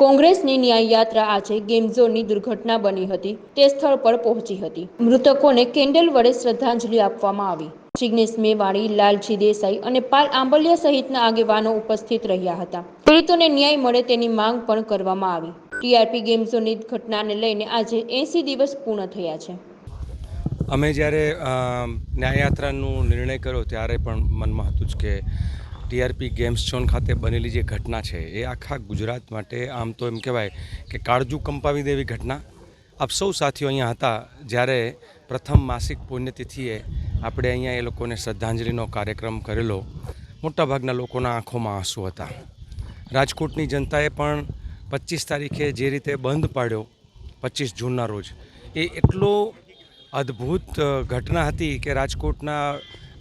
કોંગ્રેસની ન્યાય યાત્રા આજે ગેમ ઝોનની દુર્ઘટના બની હતી. તે સ્થળ પર પહોંચી હતી. મૃતકોને કેન્ડલ વડે શ્રદ્ધાંજલિ આપવામાં આવી. જિગ્નેશ મેવાણી, લાલજી દેસાઈ અને પાલ આંબલિયા સહિતના આગેવાનો ઉપસ્થિત રહ્યા હતા. પીડિતોને ન્યાય મળે તેની માંગ પણ કરવામાં આવી. ટીઆરપી ગેમ ઝોનની ઘટનાને લઈને આજે એંસી દિવસ પૂર્ણ થયા છે. અમે જ્યારે ન્યાયયાત્રાનો નિર્ણય કર્યો ત્યારે પણ મનમાં હતું જ કે ટીઆરપી ગેમ્સ ઝોન ખાતે બનેલી જે ઘટના છે, એ આખા ગુજરાત માટે આમ તો એમ કહેવાય કે કાળજું કંપાવી દેવી ઘટના. આપ સૌ સાથીઓ અહીંયા હતા, જ્યારે પ્રથમ માસિક પુણ્યતિથિએ આપણે અહીંયા એ લોકોને શ્રદ્ધાંજલિનો કાર્યક્રમ કરેલો, મોટાભાગના લોકોના આંખોમાં આંસુ હતા. રાજકોટની જનતાએ પણ પચીસ તારીખે જે રીતે બંધ પાડ્યો, પચીસ જૂનના રોજ, એ એટલો અદ્ભુત ઘટના હતી કે રાજકોટના,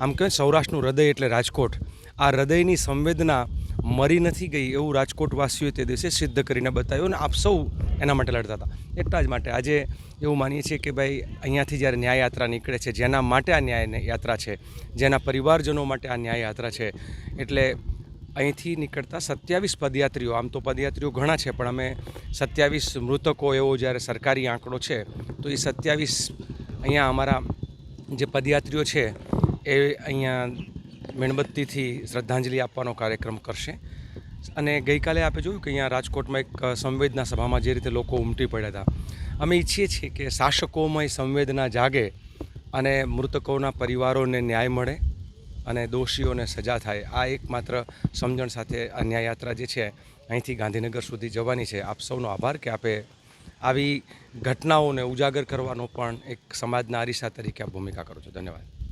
આમ કહેવાય સૌરાષ્ટ્રનું હૃદય એટલે રાજકોટ. આ હૃદયની સંવેદના મરી નથી ગઈ એવું રાજકોટવાસીઓએ તે દિવસે સિદ્ધ કરીને બતાવ્યું અને આપ સૌ એના માટે લડતા હતા. એટલા જ માટે. આજે એવું માનીએ છીએ કે ભાઈ, અહીંયાથી જ્યારે ન્યાય યાત્રા નીકળે છે, જેના માટે આ ન્યાય યાત્રા છે, જેના પરિવારજનો માટે આ ન્યાય યાત્રા છે, એટલે અહીંથી નીકળતા સત્યાવીસ પદયાત્રીઓ, આમ તો પદયાત્રીઓ ઘણા છે, પણ અમે સત્યાવીસ મૃતકો એવો જ્યારે સરકારી આંકડો છે, તો એ સત્યાવીસ અહીંયા અમારા જે પદયાત્રીઓ છે, એ અહીંયા મીણબત્તીથી શ્રદ્ધાંજલિ આપવાનો કાર્યક્રમ કરશે. અને ગઈકાલે આપણે જોયું કે અહીંયા રાજકોટમાં એક સંવેદના સભામાં જે રીતે લોકો ઉમટી પડ્યા હતા. અમે ઈચ્છીએ છીએ કે શાસકોમાં સંવેદના જાગે અને મૃતકોના પરિવારોને ન્યાય મળે અને દોષીઓને સજા થાય. આ એકમાત્ર સમજણ સાથે આ ન્યાયયાત્રા જે છે, અહીંથી ગાંધીનગર સુધી જવાની છે. આપ સૌનો આભાર કે આપે આવી ઘટનાઓને ઉજાગર કરવાનો પણ એક સમાજના અરીસા તરીકે આ ભૂમિકા કરો છો. ધન્યવાદ.